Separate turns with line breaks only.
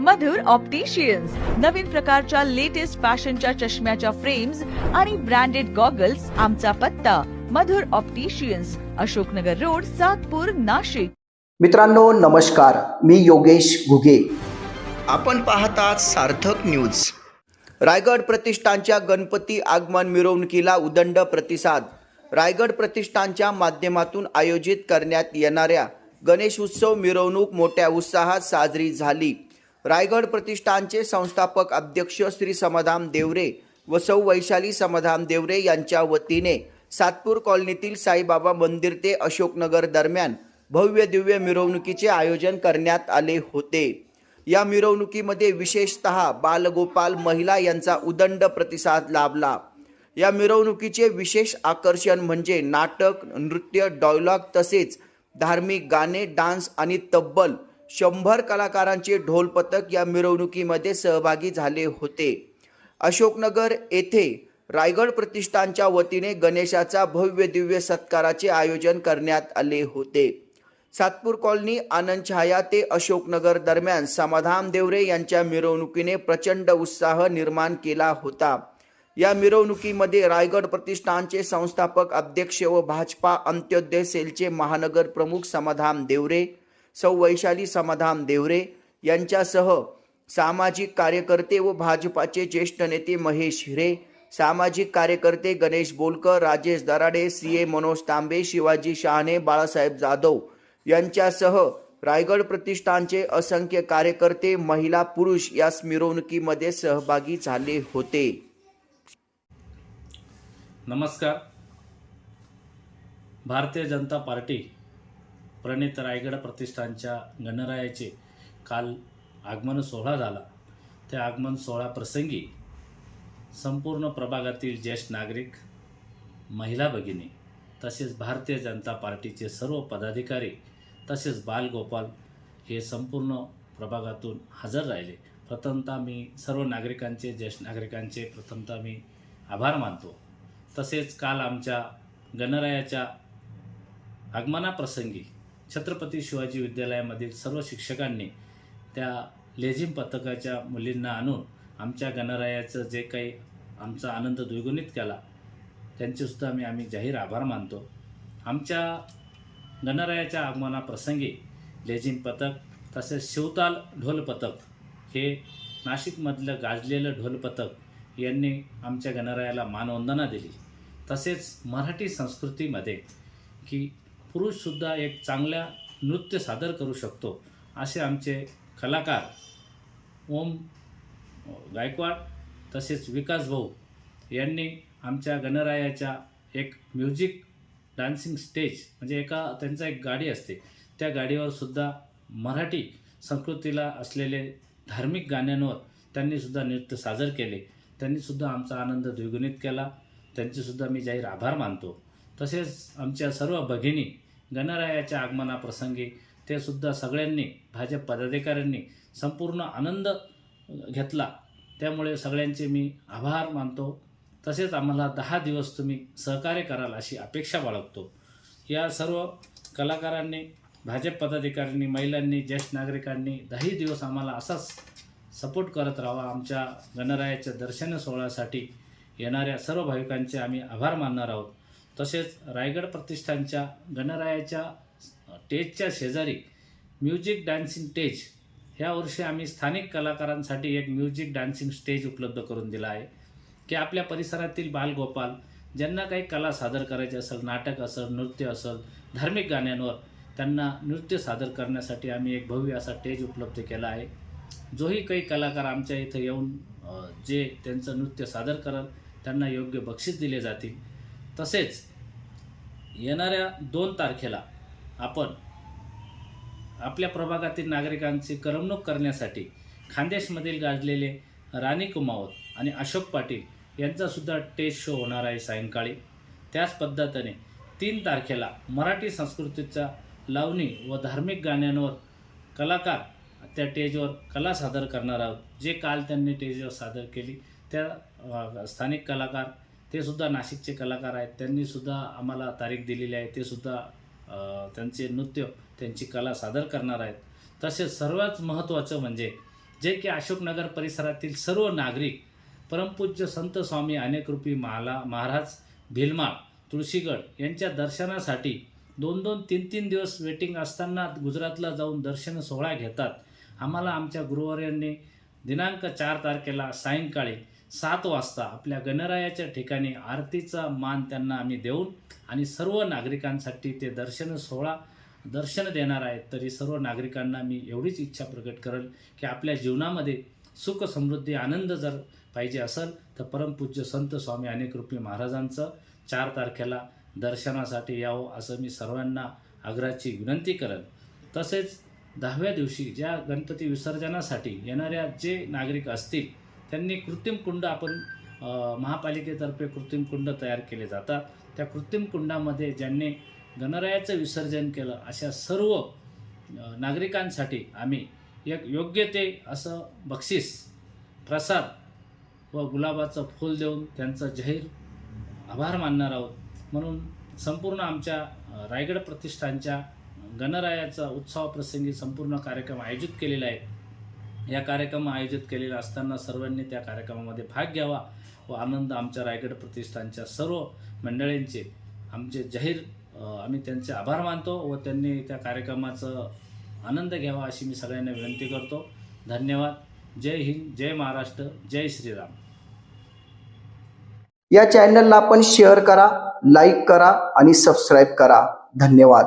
मधुर opticians नवीन प्रकारच्या latest फॅशनच्या चष्म्याच्या फ्रेम्स आणि ब्रँडेड गॉगल्स आमचा पत्ता. Madhur opticians Ashoknagar road Satpur Nashik.
मित्रांनो नमस्कार. मी योगेश घुगे. आपण पाहतात सार्थक न्यूज रायगड प्रतिष्ठानच्या गणपती आगमन मिरवणुकीला उदंड प्रतिसाद. रायगड प्रतिष्ठानच्या माध्यमातून आयोजित करण्यात येणाऱ्या गणेश उत्सव मिरवणूक मोठ्या उत्साहात साजरी झाली. रायगड प्रतिष्ठानचे संस्थापक अध्यक्ष श्री समाधान देवरे व सौ वैशाली समाधान देवरे यांच्या वतीने सातपूर कॉलनीतील साईबाबा मंदिर ते अशोकनगर दरम्यान भव्य दिव्य मिरवणुकीचे आयोजन करण्यात आले होते. या मिरवणुकीमध्ये विशेषतः बालगोपाल महिला यांचा उदंड प्रतिसाद लाभला. या मिरवणुकीचे विशेष आकर्षण म्हणजे नाटक नृत्य डॉयलॉग तसेच धार्मिक गाणे डान्स आणि तब्बल शंभर कलाकारांचे ढोल पथक या मिरवणुकीमध्ये सहभागी झाले होते. अशोकनगर येथे रायगड प्रतिष्ठानच्या वतीने गणेशाचा भव्य दिव्य सत्काराचे आयोजन करण्यात आले होते. सातपूर कॉलनी आनंद छाया ते अशोकनगर दरम्यान समाधान देवरे यांच्या मिरवणुकीने प्रचंड उत्साह निर्माण केला होता. या मिरवणुकीमध्ये रायगड प्रतिष्ठानचे संस्थापक अध्यक्ष व भाजपा अंत्योदय सेलचे महानगर प्रमुख समाधान देवरे सौ वैशाली समाधान देवरे यांच्यासह सामाजिक कार्यकर्ते व भाजपाचे ज्येष्ठ नेते महेश हिरे सामाजिक कार्यकर्ते गणेश बोलकर राजेश दराडे सी ए मनोज तांबे शिवाजी शहाणे बाळासाहेब जाधव यांच्यासह रायगड प्रतिष्ठानचे असंख्य कार्यकर्ते महिला पुरुष या मिरवणुकीमध्ये सहभागी झाले होते.
नमस्कार. भारतीय जनता पार्टी प्रणित रायगड प्रतिष्ठानच्या गणरायाचे काल आगमन सोहळा झाला. त्या आगमन सोहळा प्रसंगी संपूर्ण प्रभागातील ज्येष्ठ नागरिक महिला भगिनी तसेच भारतीय जनता पार्टीचे सर्व पदाधिकारी तसेच बालगोपाल हे संपूर्ण प्रभागातून हजर राहिले. प्रथमतः मी सर्व नागरिकांचे ज्येष्ठ नागरिकांचे प्रथमतः मी आभार मानतो. तसेच काल आमच्या गणरायाच्या आगमनाप्रसंगी छत्रपती शिवाजी विद्यालयामधील सर्व शिक्षकांनी त्या लेझिम पथकाच्या मुलींना आणून आमच्या गणरायाचं जे काही आमचा आनंद द्विगुणित केला त्यांचेसुद्धा आम्ही आम्ही जाहीर आभार मानतो. आमच्या गणरायाच्या आगमनाप्रसंगी लेझिम पथक तसेच शिवताल ढोल पथक हे नाशिकमधलं गाजलेलं ढोल पथक यांनी आमच्या गणरायाला मानवंदना दिली. तसेच मराठी संस्कृतीमध्ये की पुरुषसुद्धा एक चांगल्या नृत्य सादर करू शकतो. असे आमचे कलाकार ओम गायकवाड तसेच विकास भाऊ यांनी आमच्या गणरायाच्या एक म्युझिक डान्सिंग स्टेज म्हणजे एका त्यांचा एक गाडी असते. त्या गाडीवर सुद्धा मराठी संस्कृतीला असलेले धार्मिक गाण्यांवर त्यांनीसुद्धा नृत्य सादर केले. त्यांनीसुद्धा आमचा आनंद द्विगुणित केला. त्यांचेसुद्धा मी जाहीर आभार मानतो. तसेच आमच्या सर्व भगिनी गणरायाच्या आगमनाप्रसंगी ते सुद्धा सगळ्यांनी भाजप पदाधिकाऱ्यांनी संपूर्ण आनंद घेतला. त्यामुळे सगळ्यांचे मी आभार मानतो. तसेच आम्हाला दहा दिवस तुम्ही सहकार्य कराल अशी अपेक्षा बाळगतो. या सर्व कलाकारांनी भाजप पदाधिकाऱ्यांनी महिलांनी ज्येष्ठ नागरिकांनी दहाही दिवस आम्हाला असाच सपोर्ट करत राहावा. आमच्या गणरायाच्या दर्शन सोहळ्यासाठी येणाऱ्या सर्व भाविकांचे आम्ही आभार मानणार आहोत. तसेच रायगड प्रतिष्ठानच्या गणरायाच्या टेजच्या शेजारी म्युझिक डान्सिंग टेज ह्या वर्षी आम्ही स्थानिक कलाकारांसाठी एक म्युझिक डान्सिंग स्टेज उपलब्ध करून दिला आहे की आपल्या परिसरातील बालगोपाल ज्यांना काही कला सादर करायची असेल नाटक असेल नृत्य असेल धार्मिक गाण्यांवर त्यांना नृत्य सादर करण्यासाठी आम्ही एक भव्य असा स्टेज उपलब्ध केला आहे. जोही काही कलाकार आमच्या इथं येऊन जे त्यांचं नृत्य सादर करत त्यांना योग्य बक्षीस दिले जातील. तसेच येणाऱ्या दोन तारखेला आपण आपल्या प्रभागातील नागरिकांची करमणूक करण्यासाठी खानदेशमधील गाजलेले राणी कुमावत आणि अशोक पाटील यांचासुद्धा टेस्ट शो होणार आहे सायंकाळी. त्याच पद्धतीने तीन तारखेला मराठी संस्कृतीचा लावणी व धार्मिक गाण्यांवर कलाकार त्या टेजवर कला सादर करणार आहोत. जे काल त्यांनी टेजवर सादर केली त्या स्थानिक कलाकार ते सुद्धा नाशिकचे कलाकार आहेत. त्यांनीसुद्धा आम्हाला तारीख दिलेली आहे. ते सुद्धा त्यांचे नृत्य त्यांची कला सादर करणार आहेत. तसेच सर्वात महत्त्वाचं म्हणजे जे की अशोकनगर परिसरातील सर्व नागरिक परमपूज्य संत स्वामी अनेकरूपी महाला महाराज भिलमाळ तुळशीगड यांच्या दर्शनासाठी दोन दोन तीन तीन दिवस वेटिंग असताना गुजरातला जाऊन दर्शन सोहळा घेतात. आम्हाला आमच्या गुरुवार्यांनी दिनांक चार तारखेला सायंकाळी सात वाजता आपल्या गणरायाच्या ठिकाणी आरतीचा मान त्यांना आम्ही देऊन आणि सर्व नागरिकांसाठी ते दर्शन सोहळा दर्शन देणार आहेत. तरी सर्व नागरिकांना मी एवढीच इच्छा प्रकट करेल की आपल्या जीवनामध्ये सुख समृद्धी आनंद जर पाहिजे असेल तर परमपूज्य संत स्वामी अनेकरूपी महाराजांचं चार तारखेला दर्शनासाठी यावं असं मी सर्वांना आग्रहाची विनंती करेन तसेच दहाव्या दिवशी ज्या गणपती विसर्जनासाठी येणाऱ्या जे नागरिक असतील त्यांनी कृत्रिम कुंड आपण महापालिकेतर्फे कृत्रिम कुंड तयार केले जातात. त्या कृत्रिम कुंडामध्ये ज्यांनी गणरायाचं विसर्जन केलं अशा सर्व नागरिकांसाठी आम्ही एक योग्य ते असं बक्षीस प्रसाद व गुलाबाचं फूल देऊन त्यांचं जाहीर आभार मानणार आहोत. म्हणून संपूर्ण आमच्या रायगड प्रतिष्ठानच्या गणरायाचा उत्सवाप्रसंगी संपूर्ण कार्यक्रम आयोजित केलेला आहे. या कार्यक्रम आयोजित केलेला असताना सर्वांनी त्या कार्यक्रमामध्ये भाग घ्यावा व आनंद आमच्या रायगड प्रतिष्ठानच्या सर्व मंडळींचे आमचे जाहीर आम्ही त्यांचे आभार मानतो व त्यांनी त्या कार्यक्रमाचं आनंद घ्यावा अशी मी सगळ्यांना विनंती करतो. धन्यवाद. जय हिंद जय महाराष्ट्र जय श्रीराम.
या चॅनलला आपण शेअर करा लाईक करा आणि सबस्क्राईब करा. धन्यवाद.